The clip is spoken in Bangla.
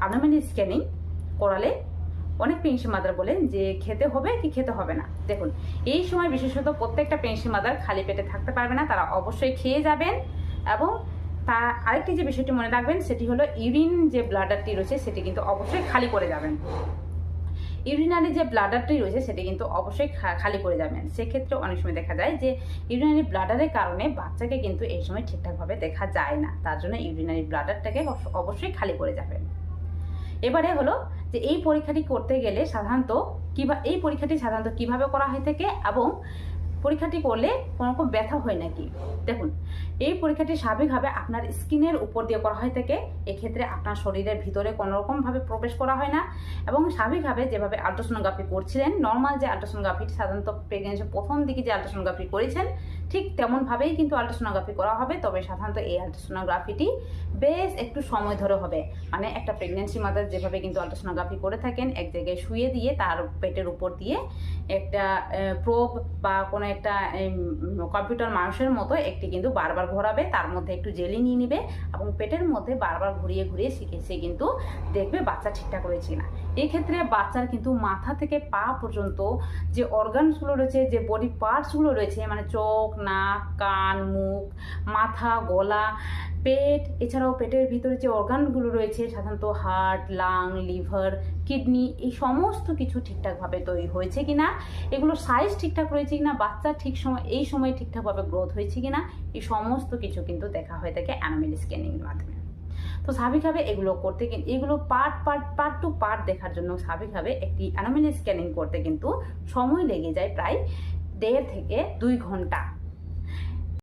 আনোমালি স্ক্যানিং করালে অনেক পেনশন মাদার বলেন যে খেতে হবে কি খেতে হবে না। দেখুন, এই সময় বিশেষত প্রত্যেকটা পেনশন মাদার খালি পেটে থাকতে পারবে না, তারা অবশ্যই খেয়ে যাবেন এবং তা আরেকটি যে বিষয়টি মনে রাখবেন সেটি হলো ইউরিন যে ব্লাডারটি রয়েছে সেটি কিন্তু অবশ্যই খালি করে যাবেন। ইউরিনারি যে ব্লাডারটি রয়েছে সেটি কিন্তু অবশ্যই খালি করে যাবেন। সেক্ষেত্রে অনেক সময় দেখা যায় যে ইউরিনারি ব্লাডারের কারণে বাচ্চাকে কিন্তু এই সময় ঠিকঠাকভাবে দেখা যায় না। তার জন্য ইউরিনারি ব্লাডারটাকে অবশ্য- অবশ্যই খালি করে যাবেন। এবারে হলো যে এই পরীক্ষাটি করতে গেলে সাধারণত কিবা, এই পরীক্ষাটি সাধারণত কীভাবে করা হয়ে থাকে এবং পরীক্ষাটি করলে কোনো রকম ব্যথা হয় নাকি? দেখুন, এই পরীক্ষাটি স্বাভাবিকভাবে আপনার স্কিনের উপর দিয়ে করা হয়ে থাকে এক্ষেত্রে আপনার শরীরের ভিতরে কোনো রকমভাবে প্রবেশ করা হয় না এবং স্বাভাবিকভাবে যেভাবে আল্ট্রাসোনোগ্রাফি করছিলেন নর্মাল যে আল্ট্রাসোনোগ্রাফি সাধারণত প্রেগনেন্সির প্রথম দিকে যে আল্ট্রাসোনোগ্রাফি করেছেন ঠিক তেমনভাবেই কিন্তু আল্ট্রাসোনোগ্রাফি করা হবে, তবে সাধারণত এই আল্ট্রাসোনোগ্রাফিটি বেশ একটু সময় ধরে হবে। মানে একটা প্রেগনেন্সি মাদার যেভাবে কিন্তু আল্ট্রাসোনোগ্রাফি করে থাকেন, এক জায়গায় শুয়ে দিয়ে তার পেটের উপর দিয়ে একটা প্রোব বা কোনো একটা কম্পিউটার মানুষের মতো একটি কিন্তু বারবার ঘোরাবে, তার মধ্যে একটু জেলি নিয়ে নেবে এবং পেটের মধ্যে বারবার ঘুরিয়ে ঘুরিয়ে শিখে সে কিন্তু দেখবে বাচ্চা ঠিকঠাক রয়েছে না এক্ষেত্রে বাচ্চার কিন্তু মাথা থেকে পা পর্যন্ত যে অর্গানসগুলো রয়েছে, যে বডি পার্টসগুলো রয়েছে মানে চোখ নাক, কান, মুখ, মাথা, গলা, পেট, এছাড়াও পেটের ভিতরে যে অর্গানগুলো রয়েছে, সাধারণত হার্ট লাং লিভার কিডনি এই সমস্ত কিছু ঠিকঠাকভাবে তৈরি হয়েছে কিনা, এগুলো সাইজ ঠিকঠাক রয়েছে কি না বাচ্চা ঠিক সময়, এই সময় ঠিকঠাকভাবে গ্রোথ হয়েছে কি না এই সমস্ত কিছু কিন্তু দেখা হয়ে থাকে অ্যানোমেল স্ক্যানিংয়ের মাধ্যমে। তো স্বাভাবিকভাবে এগুলো করতে কিন্তু এগুলো part part part two part দেখার জন্য স্বাভাবিকভাবে একটি অ্যানোমেল স্ক্যানিং করতে কিন্তু সময় লেগে যায় প্রায় দেড় থেকে দুই ঘণ্টা।